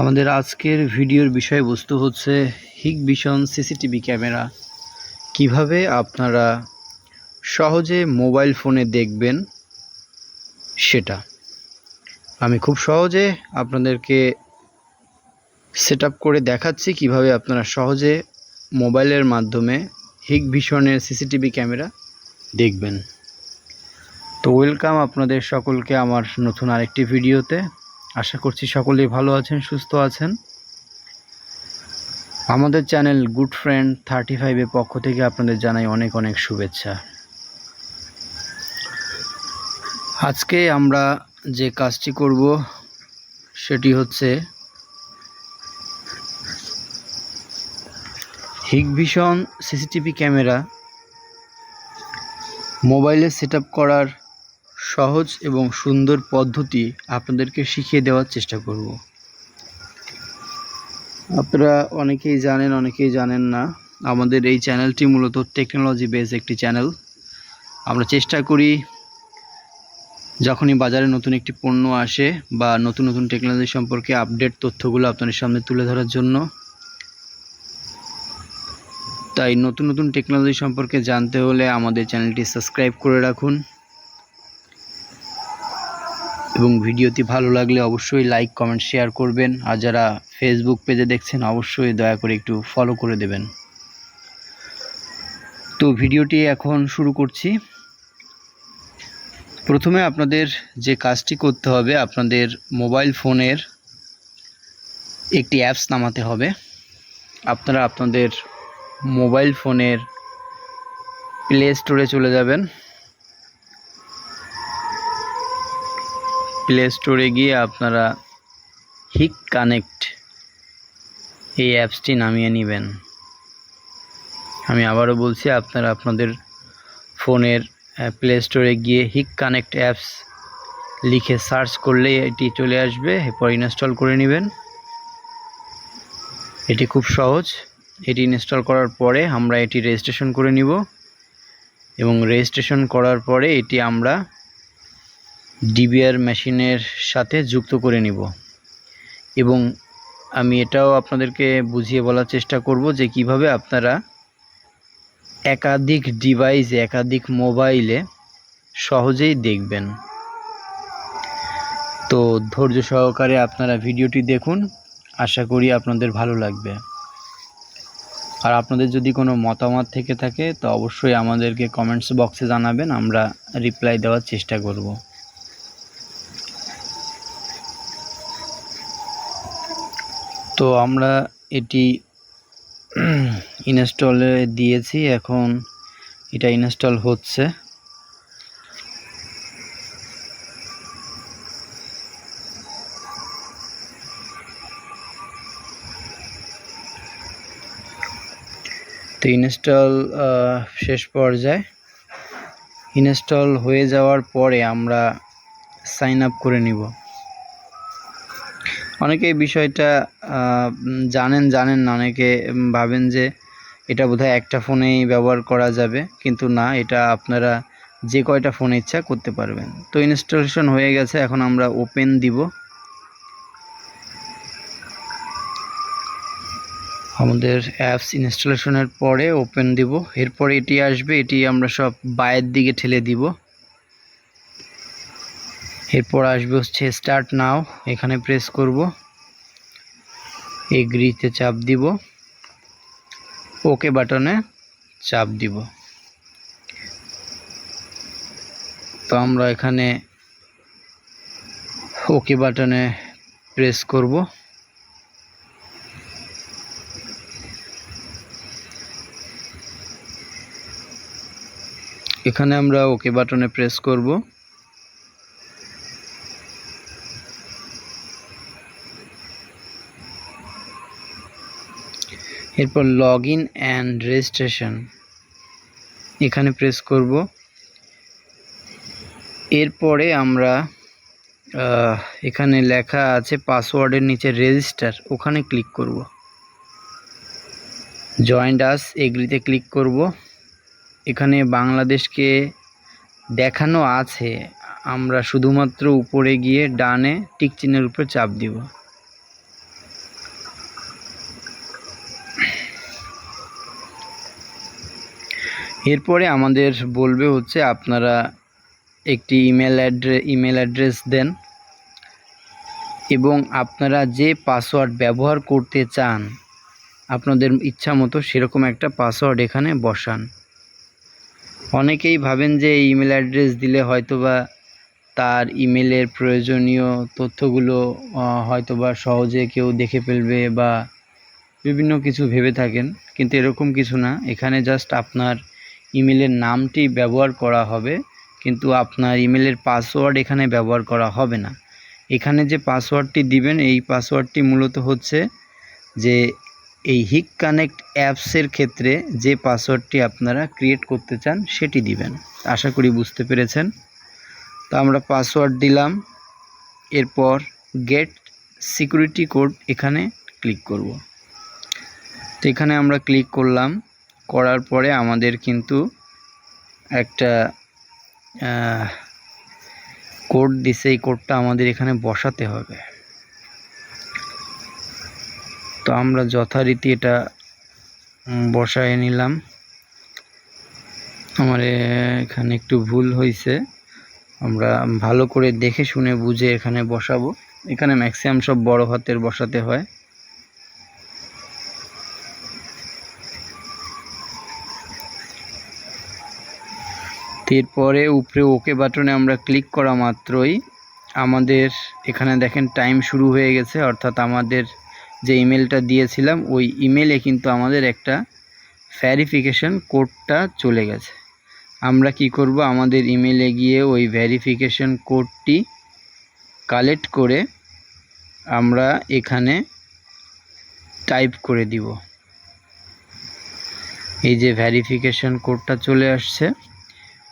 আমাদের আজকের ভিডিওর বিষয়বস্তু হচ্ছে হিগভিশন সিসিটিভি ক্যামেরা। কীভাবে আপনারা সহজে মোবাইল ফোনে দেখবেন সেটা। আমি খুব সহজে আপনাদেরকে সেট করে দেখাচ্ছি কীভাবে আপনারা সহজে মোবাইলের মাধ্যমে হিগভিশনের সিসিটিভি ক্যামেরা দেখবেন। তো ওয়েলকাম আপনাদের সকলকে আমার নতুন আরেকটি ভিডিওতে। আশা করছি সকলেই ভালো আছেন, সুস্থ আছেন। আমাদের চ্যানেল গুড ফ্রেন্ড থার্টি ফাইভের পক্ষ থেকে আপনাদের জানাই অনেক অনেক শুভেচ্ছা। আজকে আমরা যে কাজটি করব, সেটি হচ্ছে হিগভিশন সিসিটিভি ক্যামেরা, মোবাইলে সেট করার সহজ এবং সুন্দর পদ্ধতি আপনাদেরকে শিখিয়ে দেওয়ার চেষ্টা করব। আপনারা অনেকেই জানেন অনেকেই জানেন না, আমাদের এই চ্যানেলটি মূলত টেকনোলজি বেস একটি চ্যানেল। আমরা চেষ্টা করি, যখনই বাজারে নতুন একটি পণ্য আসে বা নতুন নতুন টেকনোলজি সম্পর্কে আপডেট তথ্যগুলো আপনাদের সামনে তুলে ধরার জন্য, তাই নতুন নতুন টেকনোলজি সম্পর্কে জানতে হলে আমাদের চ্যানেলটি সাবস্ক্রাইব করে রাখুন। এবং ভিডিওটি ভালো লাগলে অবশ্যই লাইক, কমেন্ট, শেয়ার করবেন। আর যারা ফেসবুক পেজে দেখছেন, অবশ্যই দয়া করে একটু ফলো করে দেবেন। তো ভিডিওটি এখন শুরু করছি। প্রথমে আপনাদের যে কাজটি করতে হবে, আপনাদের মোবাইল ফোনের একটি অ্যাপস নামাতে হবে। আপনারা আপনাদের মোবাইল ফোনের প্লে স্টোরে চলে যাবেন। প্লে স্টোরে গিয়ে আপনারা হিক কানেক্ট এই অ্যাপসটি নামিয়ে নেবেন। আমি আবারও বলছি, আপনারা আপনাদের ফোনের প্লে স্টোরে গিয়ে হিক কানেক্ট অ্যাপস লিখে সার্চ করলে এটি চলে আসবে, এরপর ইনস্টল করে নেবেন। এটি খুব সহজ। এটি ইনস্টল করার পরে আমরা এটি রেজিস্ট্রেশন করে নিব এবং রেজিস্ট্রেশন করার পরে এটি আমরা ডিবিআর মেশিনের সাথে যুক্ত করে নিব। এবং আমি এটাও আপনাদেরকে বুঝিয়ে বলার চেষ্টা করব যে কীভাবে আপনারা একাধিক ডিভাইসে একাধিক মোবাইলে সহজেই দেখবেন। তো ধৈর্য সহকারে আপনারা ভিডিওটি দেখুন। আশা করি আপনাদের ভালো লাগবে। আর আপনাদের যদি কোনো মতামত থেকে থাকে, তো অবশ্যই আমাদেরকে কমেন্টস বক্সে জানাবেন। আমরা রিপ্লাই দেওয়ার চেষ্টা করব। তো আমরা এটি ইনস্টলে দিয়েছি, এখন এটা ইনস্টল হচ্ছে। তো ইনস্টল শেষ পর্যায়ে। ইনস্টল হয়ে যাওয়ার পরে আমরা সাইন আপ করে নিব। অনেকে এই বিষয়টা জানেন জানেন না। অনেকে ভাবেন যে এটা বোধহয় একটা ফোনেই ব্যবহার করা যাবে, কিন্তু না, এটা আপনারা যে কয়টা ফোন ইচ্ছা করতে পারবেন। তো ইনস্টলেশন হয়ে গেছে, এখন আমরা ওপেন দিব। আমাদের অ্যাপস ইনস্টলেশনের পরে ওপেন দিব। এরপরে এটি আসবে, এটি আমরা সব বায়ের দিকে ঠেলে দিব। এরপর আসবে হচ্ছে স্টার্ট নাও এখানে প্রেস করব। এগ্রিতে চাপ দিব। ওকে বাটনে চাপ দিব। তো আমরা এখানে ওকে বাটনে প্রেস করব। এখানে আমরা ওকে বাটনে প্রেস করব। এরপর লগ ইন অ্যান্ড রেজিস্ট্রেশন এখানে প্রেস করব। এরপরে আমরা এখানে লেখা আছে পাসওয়ার্ডের নিচে রেজিস্টার ওখানে ক্লিক করব। জয়েন্ট আস এগ্রিতে ক্লিক করব। এখানে বাংলাদেশকে দেখানো আছে। আমরা শুধুমাত্র উপরে গিয়ে ডানে টিক চিহ্নের উপরে চাপ দিব। এরপরে আমাদের বলবে হচ্ছে আপনারা একটি ইমেল অ্যাড্রে, ইমেল অ্যাড্রেস দেন এবং আপনারা যে পাসওয়ার্ড ব্যবহার করতে চান, আপনাদের ইচ্ছা মতো সেরকম একটা পাসওয়ার্ড এখানে বসান। অনেকেই ভাবেন যে ইমেল অ্যাড্রেস দিলে হয়তোবা তার ইমেলের প্রয়োজনীয় তথ্যগুলো হয়তোবা সহজে কেউ দেখে ফেলবে বা বিভিন্ন কিছু ভেবে থাকেন, কিন্তু এরকম কিছু না। এখানে জাস্ট আপনার ইমেলের নামটি ব্যবহার করা হবে, কিন্তু আপনার ইমেলের পাসওয়ার্ড এখানে ব্যবহার করা হবে না। এখানে যে পাসওয়ার্ডটি দিবেন, এই পাসওয়ার্ডটি মূলত হচ্ছে যে এই হিক কানেক্ট অ্যাপসের ক্ষেত্রে যে পাসওয়ার্ডটি আপনারা ক্রিয়েট করতে চান, সেটি দিবেন। আশা করি বুঝতে পেরেছেন। তো আমরা পাসওয়ার্ড দিলাম। এরপর গেট সিকিউরিটি কোড এখানে ক্লিক করব। তো এখানে আমরা ক্লিক করলাম। করার পরে আমাদের কিন্তু একটা কোড দিছে, এই কোডটা আমাদের এখানে বসাতে হবে। তো আমরা যথারীতি এটা বসায় নিলাম। আমার এখানে একটু ভুল হয়েছে আমরা ভালো করে দেখে শুনে বুঝে এখানে বসাবো। এখানে ম্যাক্সিমাম সব বড় হাতের বসাতে হয়। এরপরে উপরে ওকে বাটনে আমরা ক্লিক করা মাত্রই আমাদের এখানে দেখেন টাইম শুরু হয়ে গেছে, অর্থাৎ আমাদের যে ইমেলটা দিয়েছিলাম, ওই ইমেলে কিন্তু আমাদের একটা ভ্যারিফিকেশান কোডটা চলে গেছে। আমরা কি করব? আমাদের ইমেলে গিয়ে ওই ভ্যারিফিকেশন কোডটি কালেক্ট করে আমরা এখানে টাইপ করে দিব। এই যে ভ্যারিফিকেশন কোডটা চলে আসছে।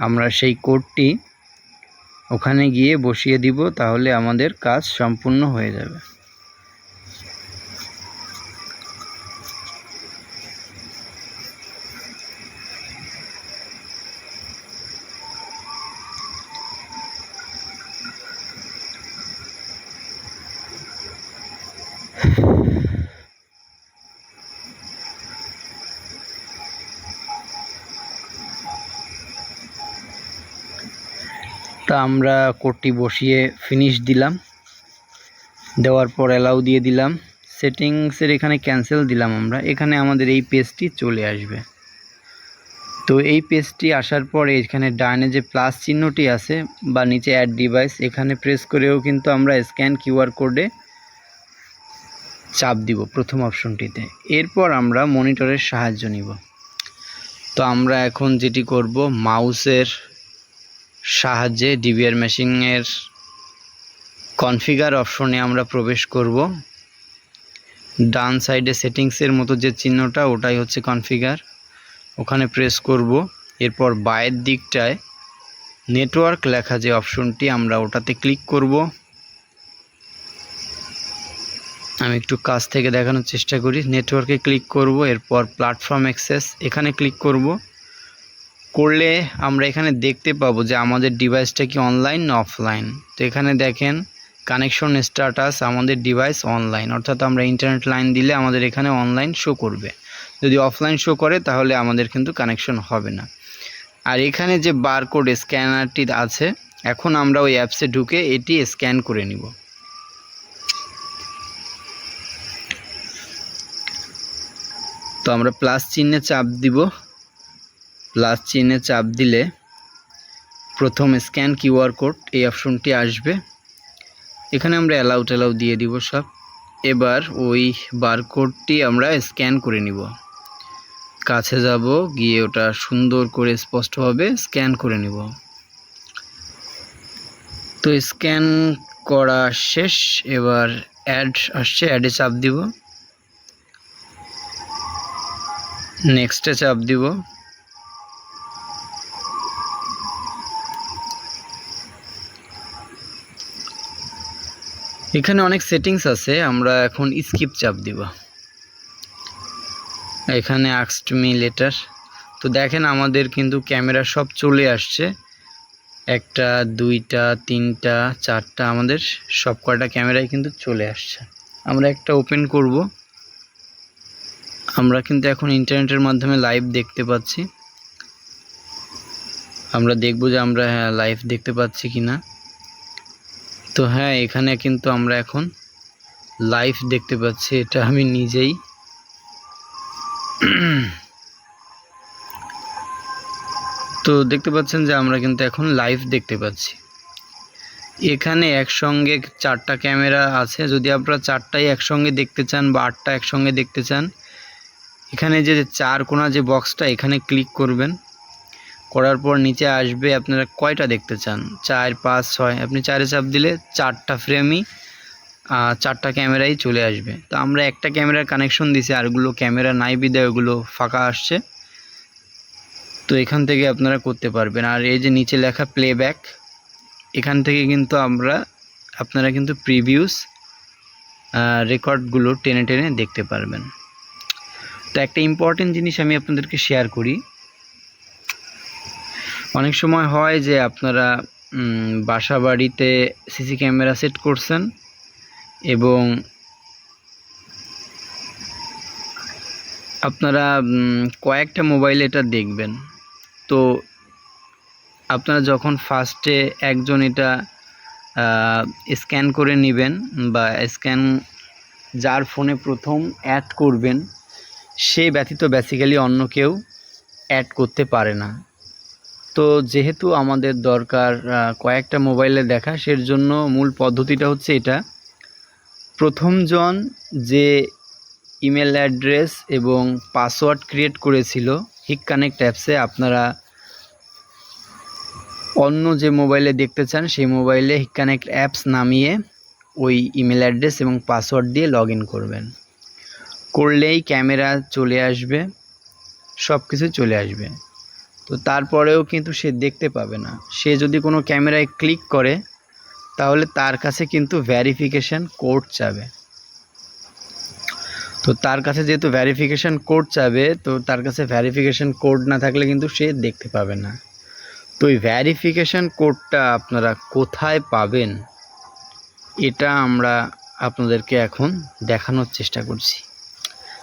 আমরা সেই কোডটি ওখানে গিয়ে বসিয়ে দিব তাহলে আমাদের কাজ সম্পূর্ণ হয়ে যাবে। তা আমরা কোডটি বসিয়ে ফিনিশ দিলাম। দেওয়ার পর অ্যালাউ দিয়ে দিলাম। সেটিংসের এখানে ক্যান্সেল দিলাম আমরা। এখানে আমাদের এই পেজটি চলে আসবে। তো এই পেজটি আসার পরে এখানে ডানে যে প্লাস চিহ্নটি আছে বা নিচে অ্যাড ডিভাইস এখানে প্রেস করেও কিন্তু আমরা স্ক্যান কিউআর কোডে চাপ দিব প্রথম অপশনটিতে এরপর আমরা মনিটরের সাহায্য নিব। তো আমরা এখন যেটি করব মাউসের সাহায্যে ডিবিআর মেশিনের কনফিগার অপশনে আমরা প্রবেশ করব। ডান সাইডে সেটিংসের মতো যে চিহ্নটা, ওটাই হচ্ছে কনফিগার ওখানে প্রেস করব। এরপর বায়ের দিকটায় নেটওয়ার্ক লেখা যে অপশনটি আমরা ওটাতে ক্লিক করব। আমি একটু কাছ থেকে দেখানোর চেষ্টা করি। নেটওয়ার্কে ক্লিক করব। এরপর প্ল্যাটফর্ম অ্যাক্সেস এখানে ক্লিক করব। করলে আমরা এখানে দেখতে পাবো যে আমাদের ডিভাইসটা কি অনলাইন না অফলাইন তো এখানে দেখেন কানেকশন স্ট্যাটাস আমাদের ডিভাইস অনলাইন অর্থাৎ আমরা ইন্টারনেট লাইন দিলে আমাদের এখানে অনলাইন শো করবে। যদি অফলাইন শো করে, তাহলে আমাদের কিন্তু কানেকশন হবে না। আর এখানে যে বারকোড স্ক্যানারটি আছে, এখন আমরা ওই অ্যাপসে ঢুকে এটি স্ক্যান করে নিব। তো আমরা প্লাস চিহ্নে চাপ দিব। প্লাস চিহ্নে চাপ দিলে প্রথম স্ক্যান কিউআর কোড এই অপশনটি আসবে। এখানে আমরা অ্যালাউ ট্যালাউ দিয়ে দিব সব। এবার ওই বারকোডটি আমরা স্ক্যান করে নিব। কাছে যাব, গিয়ে ওটা সুন্দর করে স্পষ্টভাবে স্ক্যান করে নিব। তো স্ক্যান করা শেষ, এবার অ্যাড আসছে অ্যাডে চাপ দিব। নেক্সটে চাপ দিব। এখানে অনেক সেটিংস আছে, আমরা এখন স্কিপ চাপ দিব। এখানে আক্সড মি লেটার তো দেখেন আমাদের কিন্তু ক্যামেরা সব চলে আসছে। একটা, দুইটা, তিনটা, চারটা, আমাদের সব কয়টা ক্যামেরাই কিন্তু চলে আসছে। আমরা একটা ওপেন করব। আমরা কিন্তু এখন ইন্টারনেটের মাধ্যমে লাইভ দেখতে পাচ্ছি। আমরা দেখব যে আমরা হ্যাঁ লাইভ দেখতে পাচ্ছি কি না তো হ্যাঁ এখানে কিন্তু আমরা এখন লাইভ দেখতে পাচ্ছি, এটা আমি নিজেই। তো দেখতে পাচ্ছেন যে আমরা কিন্তু এখন লাইভ দেখতে পাচ্ছি। এখানে একসঙ্গে চারটা ক্যামেরা আছে, যদি আপনারা চারটাই একসঙ্গে দেখতে চান বা আটটা একসঙ্গে দেখতে চান, এখানে যে চার কোনা যে বক্সটা এখানে ক্লিক করবেন। করার পর নিচে আসবে আপনারা কয়টা দেখতে চান? চার, পাঁচ, ছয়। আপনি চারে চাপ দিলে চারটা ফ্রেমই চারটা ক্যামেরাই চলে আসবে। তো আমরা একটা ক্যামেরার কানেকশন দিছি, আরগুলো ক্যামেরা নাই বিদায়, ওগুলো ফাঁকা আসছে। তো এখান থেকে আপনারা করতে পারবেন। আর এই যে নিচে লেখা প্লেব্যাক এখান থেকে কিন্তু আমরা, আপনারা কিন্তু প্রিভিউস রেকর্ডগুলো টেনে টেনে দেখতে পারবেন। তো একটা ইম্পর্টেন্ট জিনিস আমি আপনাদেরকে শেয়ার করি। অনেক সময় হয় যে আপনারা বাসা বাড়িতে সিসি ক্যামেরা সেট করছেন এবং আপনারা কয়েকটা মোবাইল এটা দেখবেন। তো আপনারা যখন ফার্স্টে একজন এটা স্ক্যান করে নেবেন বা স্ক্যান যার ফোনে প্রথম অ্যাড করবেন, সে ব্যতীত বেসিক্যালি অন্য কেউ অ্যাড করতে পারে না। তো যেহেতু আমাদের দরকার কয়েকটা মোবাইলে দেখা সের জন্য মূল পদ্ধতিটা হচ্ছে এটা। প্রথমজন যে ইমেল অ্যাড্রেস এবং পাসওয়ার্ড ক্রিয়েট করেছিল, হিক কানেক্ট অ্যাপসে আপনারা অন্য যে মোবাইলে দেখতে চান, সেই মোবাইলে হিক কানেক্ট অ্যাপস নামিয়ে ওই ইমেল অ্যাড্রেস এবং পাসওয়ার্ড দিয়ে লগ করবেন। করলেই ক্যামেরা চলে আসবে সব কিছু চলে আসবে। তো তারপরেও কিন্তু সে দেখতে পাবে না। সে যদি কোনো ক্যামেরায় ক্লিক করে, তাহলে তার কাছে কিন্তু ভ্যারিফিকেশান কোড চাবে তো তার কাছে যেহেতু ভ্যারিফিকেশান কোড চাবে তো তার কাছে ভ্যারিফিকেশান কোড না থাকলে কিন্তু সে দেখতে পাবে না। তো ওই ভ্যারিফিকেশান কোডটা আপনারা কোথায় পাবেন, এটা আমরা আপনাদেরকে এখন দেখানোর চেষ্টা করছি।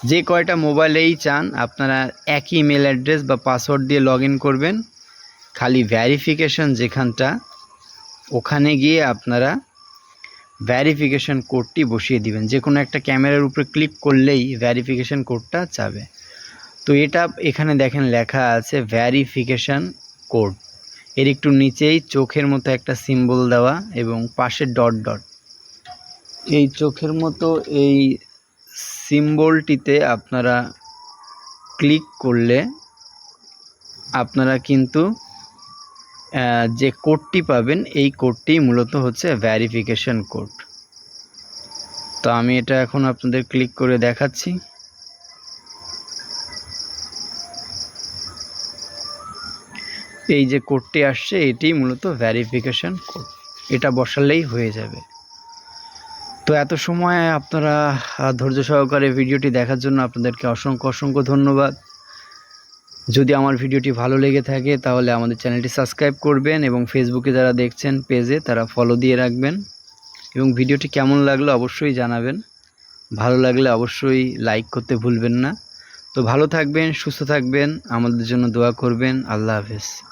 যে কয়টা মোবাইলেই চান, আপনারা একই ইমেল অ্যাড্রেস বা পাসওয়ার্ড দিয়ে লগ করবেন। খালি ভ্যারিফিকেশন যেখানটা, ওখানে গিয়ে আপনারা ভ্যারিফিকেশন কোডটি বসিয়ে দিবেন। যে কোনো একটা ক্যামেরার উপরে ক্লিক করলেই ভ্যারিফিকেশন কোডটা চাবে তো এটা এখানে দেখেন লেখা আছে ভ্যারিফিকেশন কোড এর একটু নিচেই চোখের মতো একটা সিম্বল দেওয়া এবং পাশে ডট ডট এই চোখের মতো এই সিম্বলটিতে আপনারা ক্লিক করলে আপনারা কিন্তু যে কোডটি পাবেন, এই কোডটি মূলত হচ্ছে ভ্যারিফিকেশন কোড তো আমি এটা এখন আপনাদের ক্লিক করে দেখাচ্ছি। এই যে কোডটি আসছে, এটি মূলত ভ্যারিফিকেশন কোড এটা বসালেই হয়ে যাবে। তো এত সময় আপনারা ধৈর্য সহকারে ভিডিওটি দেখার জন্য আপনাদেরকে অসংখ্য অসংখ্য ধন্যবাদ। যদি আমার ভিডিওটি ভালো লেগে থাকে, তাহলে আমাদের চ্যানেলটি সাবস্ক্রাইব করবেন এবং ফেসবুকে যারা দেখছেন পেজে, তারা ফলো দিয়ে রাখবেন। এবং ভিডিওটি কেমন লাগল অবশ্যই জানাবেন। ভালো লাগলে অবশ্যই লাইক করতে ভুলবেন না। তো ভালো থাকবেন, সুস্থ থাকবেন, আমাদের জন্য দোয়া করবেন। আল্লাহ হাফেজ।